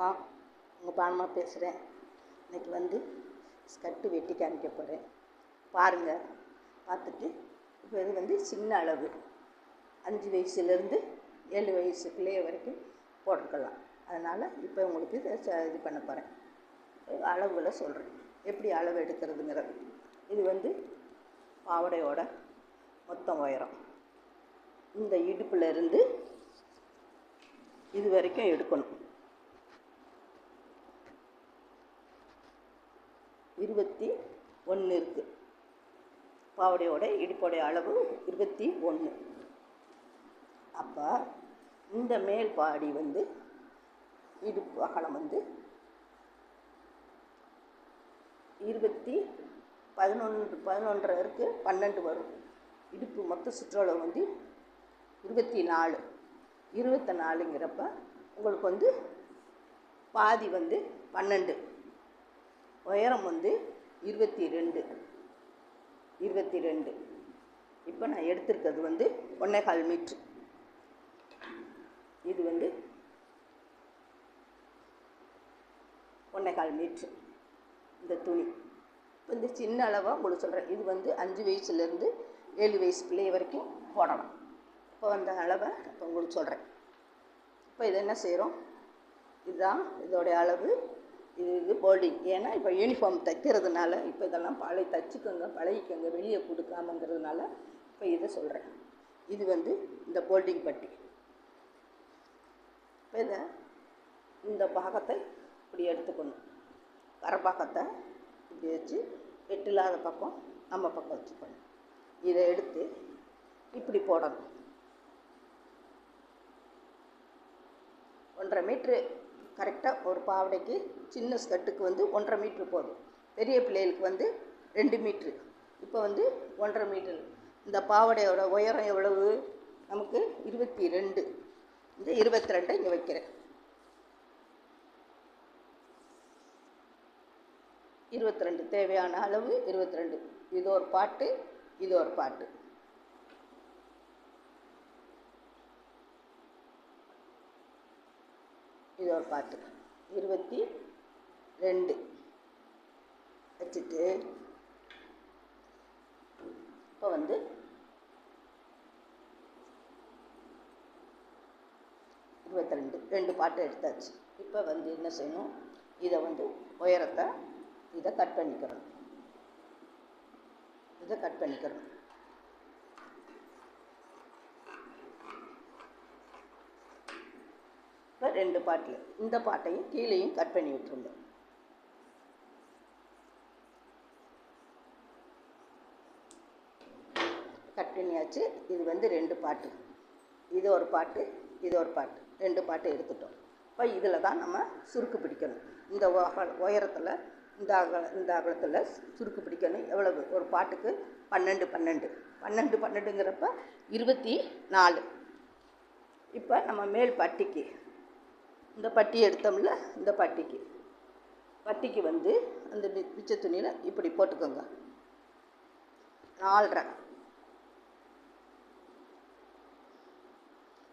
வணக்கம் உங்கள் பானமாக பேசுகிறேன் இன்றைக்கி வந்து ஸ்கர்ட்டு வெட்டி காமிக்க போகிறேன் பாருங்கள் பார்த்துட்டு இப்போ இது வந்து சின்ன அளவு. அஞ்சு வயசுலேருந்து ஏழு வயசு பிள்ளைய வரைக்கும் போட்டுக்கலாம் அதனால் இப்போ உங்களுக்கு இதை ச- இது பண்ண போகிறேன் அளவுகளை சொல்கிறேன் எப்படி அளவு எடுக்கிறதுங்கிறது. இது வந்து பாவாடையோட மொத்தம் உயரம். இந்த இடுப்பில் இருந்து இது வரைக்கும் எடுக்கணும். இருபத்தி ஒன்று இருக்குது பாவடையோட இடுப்போடைய அளவு இருபத்தி ஒன்று அப்போ இந்த மேல் பாடி வந்து இடுப்பு அகலம் வந்து இருபத்தி பதினொன்று பதினொன்றரை இருக்குது பன்னெண்டு வரும். இடுப்பு மொத்த சுற்றளவு வந்து இருபத்தி நாலு. இருபத்தி நாலுங்கிறப்ப உங்களுக்கு வந்து பாதி வந்து பன்னெண்டு. உயரம் வந்து இருபத்தி ரெண்டு இருபத்தி ரெண்டு இப்போ நான் எடுத்திருக்கிறது வந்து ஒன்றே கால் மீட்ரு. இது வந்து ஒன்றே கால் மீட்ரு. இந்த துணி. வந்து இந்த சின்ன அளவாக உங்களுக்கு சொல்கிறேன் இது வந்து அஞ்சு வயசுலேருந்து ஏழு வயசு பிள்ளைய வரைக்கும் போடலாம். இப்போ அந்த அளவை இப்போ உங்களுக்கு சொல்கிறேன் இப்போ இதை என்ன செய்கிறோம் இதுதான் இதோடைய அளவு. இது இது போல்டிங். ஏன்னா இப்போ யூனிஃபார்ம் தைக்கிறதுனால இப்போ இதெல்லாம் பழைய தச்சுக்கோங்க பழகிக்கோங்க வெளியே கொடுக்காமங்கிறதுனால இப்போ இதை சொல்கிறேன் இது வந்து இந்த போல்டிங் பட்டி. இப்போ இதை இந்த பாகத்தை இப்படி எடுத்துக்கணும். கரப்பாக்கத்தை இப்படி வச்சு வெட்டில்லாத பக்கம் நம்ம பக்கம் வச்சுக்கணும். இதை எடுத்து இப்படி போடணும். ஒன்றரை மீட்ரு கரெக்டாக ஒரு பாவடைக்கு சின்ன ஸ்கர்ட்டுக்கு வந்து ஒன்றரை மீட்ரு போதும். பெரிய பிள்ளைகளுக்கு வந்து ரெண்டு மீட்ரு. இப்போ வந்து ஒன்றரை மீட்ரு. இந்த பாவாடையோட உயரம் எவ்வளவு? நமக்கு இருபத்தி ரெண்டு இந்த இருபத்தி ரெண்டை இங்கே வைக்கிறேன். இருபத்தி ரெண்டு தேவையான அளவு இருபத்தி ரெண்டு இது ஒரு பாட்டு இது ஒரு பாட்டு. இது ஒரு பாட்டு. இருபத்தி ரெண்டு. வச்சுட்டு இப்போ வந்து இருபத்தி ரெண்டு. ரெண்டு பாட்டு எடுத்தாச்சு. இப்போ வந்து என்ன செய்யணும்? இதை வந்து உயரத்தை இதை கட் பண்ணிக்கிறோம் இதை கட் பண்ணிக்கிறோம் இப்போ ரெண்டு பாட்டில். இந்த பாட்டையும் கீழேயும் கட் பண்ணி விட்டுருங்க. கட் பண்ணியாச்சு. இது வந்து ரெண்டு பாட்டு. இது ஒரு பாட்டு இது ஒரு பாட்டு. ரெண்டு பாட்டு எடுத்துட்டோம். இப்போ இதில் தான் நம்ம சுருக்கு பிடிக்கணும். இந்த உயரத்தில் இந்த அகல இந்த அகலத்தில் சுருக்கு பிடிக்கணும். எவ்வளவு? ஒரு பாட்டுக்கு பன்னெண்டு பன்னெண்டு. பன்னெண்டு பன்னெண்டுங்கிறப்ப இருபத்தி நாலு. இப்போ நம்ம மேல் பட்டிக்கு இந்த பட்டி எடுத்தோம்ல இந்த பட்டிக்கு. பட்டிக்கு வந்து அந்த மிச்ச துணியில் இப்படி போட்டுக்கோங்க. நாலரை.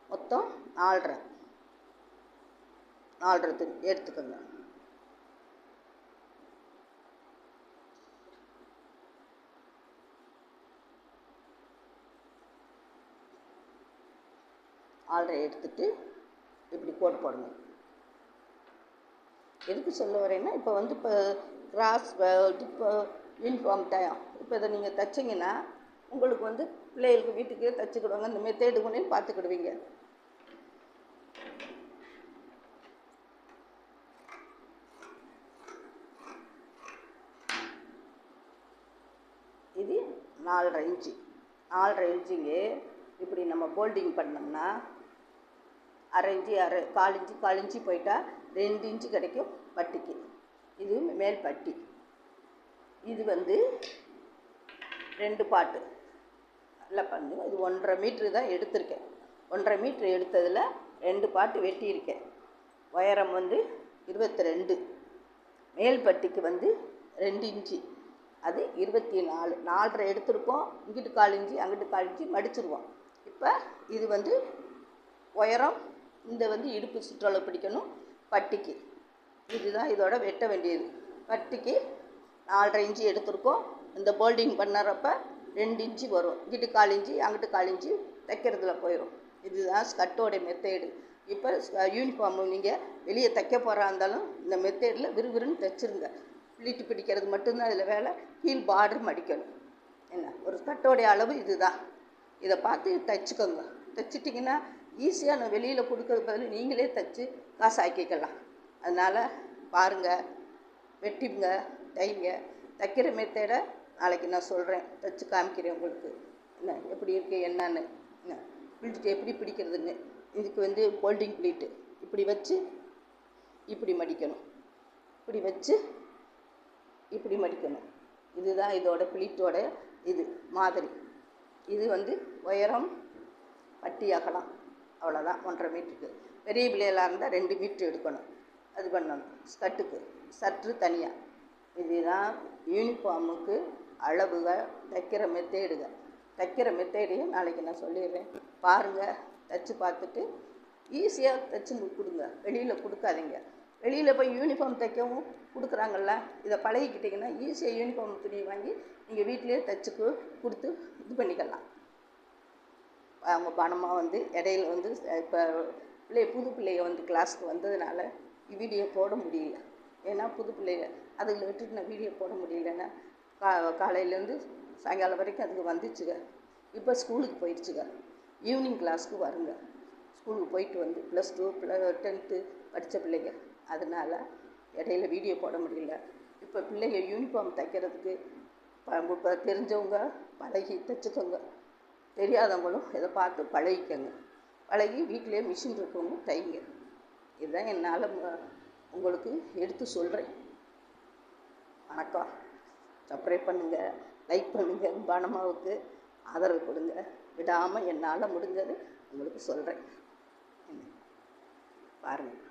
மொத்தம் நாலரை. நாலரை துணி எடுத்துக்கோங்க. ஆல்ரை எடுத்துட்டு இப்படி கோட் போடணும். எதுக்கு சொல்ல வரேன்னா இப்போ வந்து இப்போ கிராஸ் இப்போ யூனிஃபார்ம் டைம் இப்போ இதை நீங்கள் தைச்சிங்கன்னா உங்களுக்கு வந்து பிள்ளைகளுக்கு வீட்டுக்கே தைச்சிக்கிடுவாங்க. இந்த மெத்தேடு கொண்டு பார்த்துக்கிடுவீங்க. இது நாலரை இன்ச்சு. நாலரை இன்ச்சுங்க. இப்படி நம்ம போல்டிங் பண்ணோம்னா அரை இன்ச்சு அரை கால் இன்ச்சு கால் இன்ச்சு போயிட்டால் ரெண்டு இன்ச்சு கிடைக்கும் பட்டிக்கு. இது மேல் பட்டி. இது வந்து ரெண்டு பாட்டு. நல்லா பண்ணுங்க. இது ஒன்றரை மீட்ரு தான் எடுத்திருக்கேன். ஒன்றரை மீட்ரு எடுத்ததில் ரெண்டு பாட்டு வெட்டியிருக்கேன். உயரம் வந்து இருபத்தி ரெண்டு மேல் பட்டிக்கு வந்து ரெண்டு இன்ச்சு அது இருபத்தி நாலு. நாலரை எடுத்திருக்கோம். இங்கிட்டு கால் இன்ச்சு அங்கிட்டு கால் இன்ச்சு மடிச்சிருவோம். இப்போ இது வந்து உயரம் இந்த வந்து இடுப்பு சுற்றளவு பிடிக்கணும். பட்டிக்கு. இதுதான் இதோட வெட்ட வேண்டியது. பட்டிக்கு நாலரை இன்ச்சு எடுத்திருக்கோம். இந்த போல்டிங் பண்ணுறப்ப ரெண்டு இன்ச்சு வரும். இங்கிட்டு கால் இன்ச்சு அங்கிட்டு கால் இன்ச்சு தைக்கிறதுல போயிடும் இதுதான் ஸ்கர்ட்டோட மெத்தேடு இப்போ யூனிஃபார்மு நீங்கள் வெளியே தைக்க போகிறா இருந்தாலும் இந்த மெத்தேடில் விறுவிறுன்னு தைச்சிருங்க. பிளிட்டு பிடிக்கிறது மட்டும்தான் இதில் வேலை. கீழ் பார்டர் மடிக்கணும். என்ன? ஒரு ஸ்கர்ட்டோடைய அளவு இதுதான். இதை பார்த்து தைச்சிக்கோங்க. தைச்சிட்டிங்கன்னா ஈஸியாக நான் வெளியில் கொடுக்கறது பதில் நீங்களே தைச்சி காசு ஆக்கிக்கலாம். அதனால் பாருங்கள் வெட்டிங்க தைங்க. தைக்கிற மெத்தேடை நாளைக்கு நான் சொல்கிறேன் தைச்சி காமிக்கிறேன் உங்களுக்கு. என்ன எப்படி இருக்குது என்னன்னு. என்ன பிடிச்சிட்டு எப்படி பிடிக்கிறதுன்னு. இதுக்கு வந்து போல்டிங் ப்ளீட்டு இப்படி வச்சு இப்படி மடிக்கணும். இப்படி வச்சு இப்படி மடிக்கணும். இதுதான் இதோட ப்ளீட்டோட இது மாதிரி. இது வந்து உயரம் பட்டியாகலாம் அவ்வளோதான் ஒன்றரை மீட்டருக்கு பெரிய பிள்ளைகளாக இருந்தால் ரெண்டு மீட்ரு எடுக்கணும். அது பண்ணணும். ஸ்கர்ட்டுக்கு சற்று தனியாக இதுதான் யூனிஃபார்முக்கு அளவுகள் தைக்கிற மெத்தேடுக தைக்கிற மெத்தேடையும் நாளைக்கு நான் சொல்லிடுறேன். பாருங்கள் தைச்சி பார்த்துட்டு ஈஸியாக தைச்சு கொடுங்க. வெளியில் கொடுக்காதீங்க. வெளியில் போய் யூனிஃபார்ம் தைக்கவும் கொடுக்குறாங்கல்ல இதை பழகிக்கிட்டிங்கன்னா ஈஸியாக யூனிஃபார்ம் துணி வாங்கி நீங்கள் வீட்டிலேயே தைச்சுக்கு கொடுத்து இது பண்ணிக்கலாம். அவங்க பணமாக வந்து இடையில வந்து இப்போ பிள்ளை புது பிள்ளைய வந்து கிளாஸ்க்கு வந்ததுனால வீடியோ போட முடியல. ஏன்னா புது பிள்ளைய அதில் விட்டுட்டு நான் வீடியோ போட முடியலன்னா கா காலையிலேருந்து சாயங்காலம் வரைக்கும் அதுக்கு வந்துச்சுங்க. இப்போ ஸ்கூலுக்கு போயிடுச்சுங்க. ஈவினிங் கிளாஸ்க்கு வருங்க. ஸ்கூலுக்கு போயிட்டு வந்து ப்ளஸ் டூ ப்ள டென்த்து படித்த பிள்ளைங்க. அதனால் இடையில வீடியோ போட முடியல. இப்போ பிள்ளைங்க யூனிஃபார்ம் தைக்கிறதுக்கு ப- இப்போ தெரிஞ்சவங்க பழகி தைச்சுக்கோங்க. தெரியாதவங்களும் இதை பார்த்து பழகிக்கங்க. பழகி வீட்டிலே மிஷின் இருக்கவங்க தைங்க. இதுதான் என்னால் உங்களுக்கு எடுத்து சொல்கிறேன் வணக்கம். சப்ஸ்கிரைப் பண்ணுங்கள் லைக் பண்ணுங்கள் பானமாவுக்கு ஆதரவு கொடுங்க. விடாமல் என்னால் முடிஞ்சது உங்களுக்கு சொல்கிறேன் பாருங்கள்